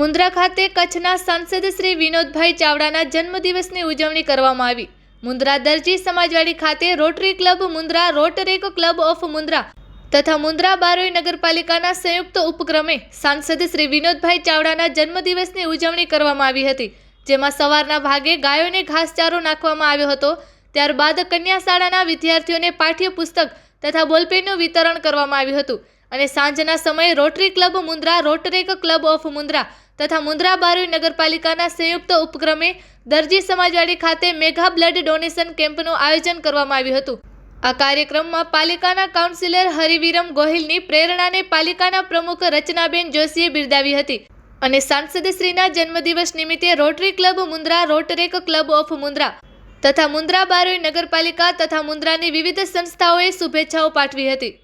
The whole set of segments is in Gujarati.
મુન્દ્રા ખાતે કચ્છના સાંસદ શ્રી વિનોદભાઈ ચાવડાના જન્મદિવસની ઉજવણી કરવામાં આવી. મુન્દ્રા દરજી સમાજવાડી ખાતે Rotary Club Mundra Rotaract Club of Mundra તથા મુન્દ્રા બારોઈ નગરપાલિકાના સંયુક્ત ઉપક્રમે સાંસદ શ્રી વિનોદભાઈ ચાવડાના જન્મદિવસની ઉજવણી કરવામાં આવી હતી. જેમાં સવારના ભાગે ગાયોને ઘાસચારો નાખવામાં આવ્યો હતો. ત્યારબાદ કન્યા શાળાના વિદ્યાર્થીઓને પાઠ્યપુસ્તક તથા બોલપેનનું વિતરણ કરવામાં આવ્યું હતું. અને સાંજના સમયે Rotary Club Mundra Rotaract Club of Mundra તથા મુન્દ્રા બારોઈ નગરપાલિકાના સંયુક્ત ઉપક્રમે દરજી સમાજવાડી ખાતે મેગા બ્લડ ડોનેશન કેમ્પનું આયોજન કરવામાં આવ્યું હતું. આ કાર્યક્રમમાં પાલિકાના કાઉન્સિલર હરિવિરમ ગોહિલની પ્રેરણાને પાલિકાના પ્રમુખ રચનાબેન જોશીએ બિરદાવી હતી અને સાંસદશ્રીના જન્મદિવસ નિમિત્તે Rotary Club Mundra Rotaract Club of Mundra તથા મુન્દ્રા બારોઈ નગરપાલિકા તથા મુન્દ્રાની વિવિધ સંસ્થાઓએ શુભેચ્છાઓ પાઠવી હતી.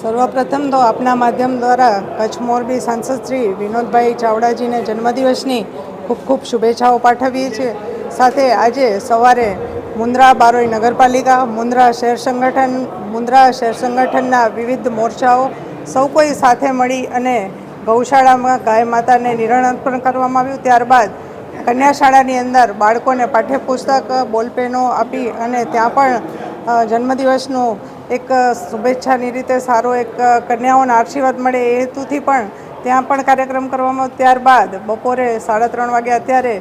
સર્વપ્રથમ તો આપના માધ્યમ દ્વારા કચ્છ મોરબી સાંસદ શ્રી વિનોદભાઈ ચાવડાજીને જન્મદિવસની ખૂબ ખૂબ શુભેચ્છાઓ પાઠવીએ છીએ. સાથે આજે સવારે મુન્દ્રા બારોઈ નગરપાલિકા, મુન્દ્રા શહેર સંગઠન, મુન્દ્રા શહેર સંગઠનના વિવિધ મોરચાઓ સૌ કોઈ સાથે મળી અને ગૌશાળામાં ગાય માતાને નિરણ અર્પણ કરવામાં આવ્યું. ત્યારબાદ કન્યા શાળાની અંદર બાળકોને પાઠ્યપુસ્તક, બોલપેનો આપી અને ત્યાં પણ જન્મદિવસનું એક શુભેચ્છાની રીતે સારો એક કન્યાઓના આશીર્વાદ મળે એ હેતુથી પણ ત્યાં પણ કાર્યક્રમ કરવામાં. ત્યારબાદ બપોરે સાડા ત્રણ વાગે અત્યારે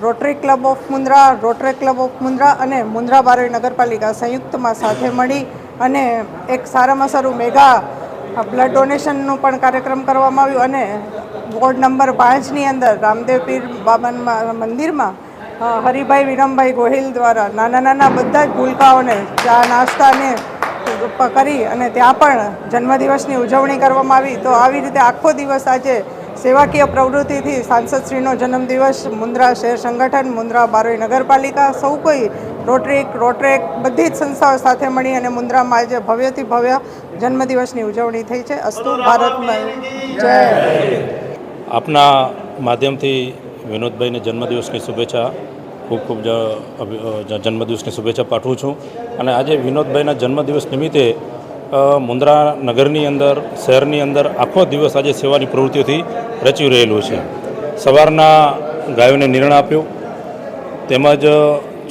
Rotary Club of Mundra Rotary Club of Mundra અને મુન્દ્રા બારોઈ નગરપાલિકા સંયુક્તમાં સાથે મળી અને એક સારામાં સારું મેગા બ્લડ ડોનેશનનું પણ કાર્યક્રમ કરવામાં આવ્યું અને વોર્ડ નંબર પાંચની અંદર રામદેવ પીર બાબાના મંદિરમાં હરિભાઈ વિરમભાઈ ગોહિલ દ્વારા નાના નાના બધા જ ભૂલકાઓને, ચા, નાસ્તાને કરી અને ત્યાં પણ જન્મદિવસની ઉજવણી કરવામાં આવી. તો આવી રીતે આખો દિવસ આજે સેવાકીય પ્રવૃત્તિથી સાંસદશ્રીનો જન્મદિવસ, મુન્દ્રા શહેર સંગઠન, મુન્દ્રા બારોઈ નગરપાલિકા, સૌ કોઈ રોટરીક, રોટરેક બધી જ સંસ્થાઓ સાથે મળી અને મુન્દ્રામાં આજે ભવ્યથી ભવ્ય જન્મદિવસની ઉજવણી થઈ છે. અસ્તુ ભારતમાં જય. આપના માધ્યમથી વિનોદભાઈને જન્મદિવસની શુભેચ્છા, ખૂબ ખૂબ જન્મદિવસની શુભેચ્છા પાઠવું છું. અને આજે વિનોદભાઈના જન્મદિવસ નિમિત્તે મુન્દ્રા નગરની અંદર, શહેરની અંદર આખો દિવસ આજે સેવાની પ્રવૃત્તિઓથી રચ્યું રહેલું છે. સવારના ગાયોને નિર્ણય આપ્યો, તેમજ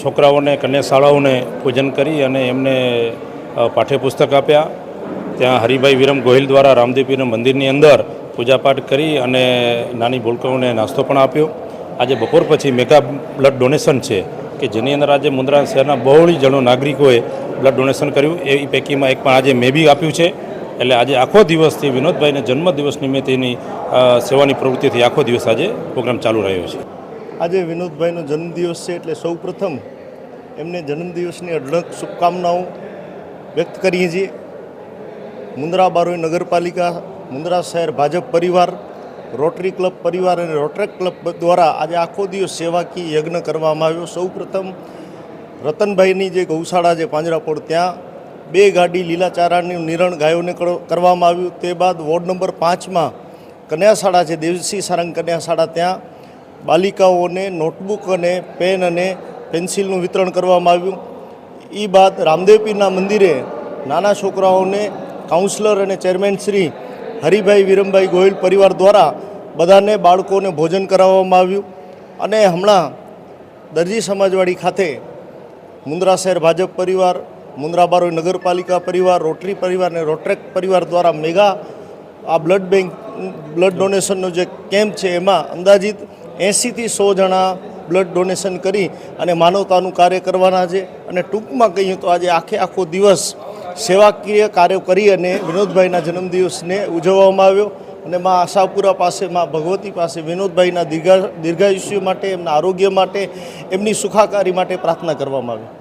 છોકરાઓને કન્યા શાળાઓને પૂજન કરી અને એમને પાઠ્યપુસ્તક આપ્યા. ત્યાં હરિભાઈ વિરમ ગોહિલ દ્વારા રામદેવીના મંદિરની અંદર પૂજાપાઠ કરી અને નાની ભૂલકાઓને નાસ્તો પણ આપ્યો. આજે બપોર પછી મેગા બ્લડ ડોનેશન છે કે જેની અંદર આજે મુન્દ્રા શહેરના બહોળી જણો નાગરિકોએ બ્લડ ડોનેશન કર્યું. એ પૈકીમાં એક પણ આજે મેં બી આપ્યું છે. એટલે આજે આખો દિવસથી વિનોદભાઈને જન્મદિવસ નિમિત્તેની સેવાની પ્રવૃત્તિથી આખો દિવસ આજે પ્રોગ્રામ ચાલુ રહ્યો છે. આજે વિનોદભાઈનો જન્મદિવસ છે એટલે સૌ પ્રથમ એમને જન્મદિવસની અઢળક શુભકામનાઓ વ્યક્ત કરીએ છીએ. મુન્દ્રા બારોઈ નગરપાલિકા મુન્દ્રા શહેર ભાજપ પરિવાર રોટરી ક્લબ પરિવાર અને રોટરેક ક્લબ દ્વારા આજે આખો દિવસ સેવાકીય યજ્ઞ કરવામાં આવ્યો. સૌ પ્રથમ રતનભાઈની જે ગૌશાળા છે પાંજરાપોળ, ત્યાં બે ગાડી લીલાચારાનું નિરણ ગાયોને કરવામાં આવ્યું. તે બાદ વોર્ડ નંબર પાંચમાં કન્યાશાળા છે દેવસી સારંગ કન્યાશાળા, ત્યાં બાલિકાઓને નોટબુક અને પેન અને પેન્સિલનું વિતરણ કરવામાં આવ્યું. એ બાદ રામદેવપીરના મંદિરે નાના છોકરાઓને કાઉન્સલર અને ચેરમેન શ્રી હરિભાઈ વિરમભાઈ ગોયલ પરિવાર દ્વારા બધાને બાળકોને ભોજન કરાવવામાં આવ્યું. અને હમણાં દરજી સમાજવાડી ખાતે મુન્દ્રા શહેર ભાજપ પરિવાર, મુન્દ્રા બારોઈ નગરપાલિકા પરિવાર, રોટરી પરિવાર અને રોટ્રેક પરિવાર દ્વારા મેગા આ બ્લડ બેંક, બ્લડ ડોનેશનનો જે કેમ્પ છે એમાં અંદાજિત એંસીથી સો જણા બ્લડ ડોનેશન કરી અને માનવતાનું કાર્ય કરવાના છે. અને ટૂંકમાં કહીએ તો આજે આખે આખો દિવસ સેવાકીય કાર્યો કરી અને વિનોદભાઈના જન્મદિવસને ઉજવવામાં આવ્યો. અને મા આશાપુરા પાસે, મા ભગવતી પાસે વિનોદભાઈના દીર્ઘા દીર્ઘાયુષ્ય માટે, એમના આરોગ્ય માટે, એમની સુખાકારી માટે પ્રાર્થના કરવામાં આવી.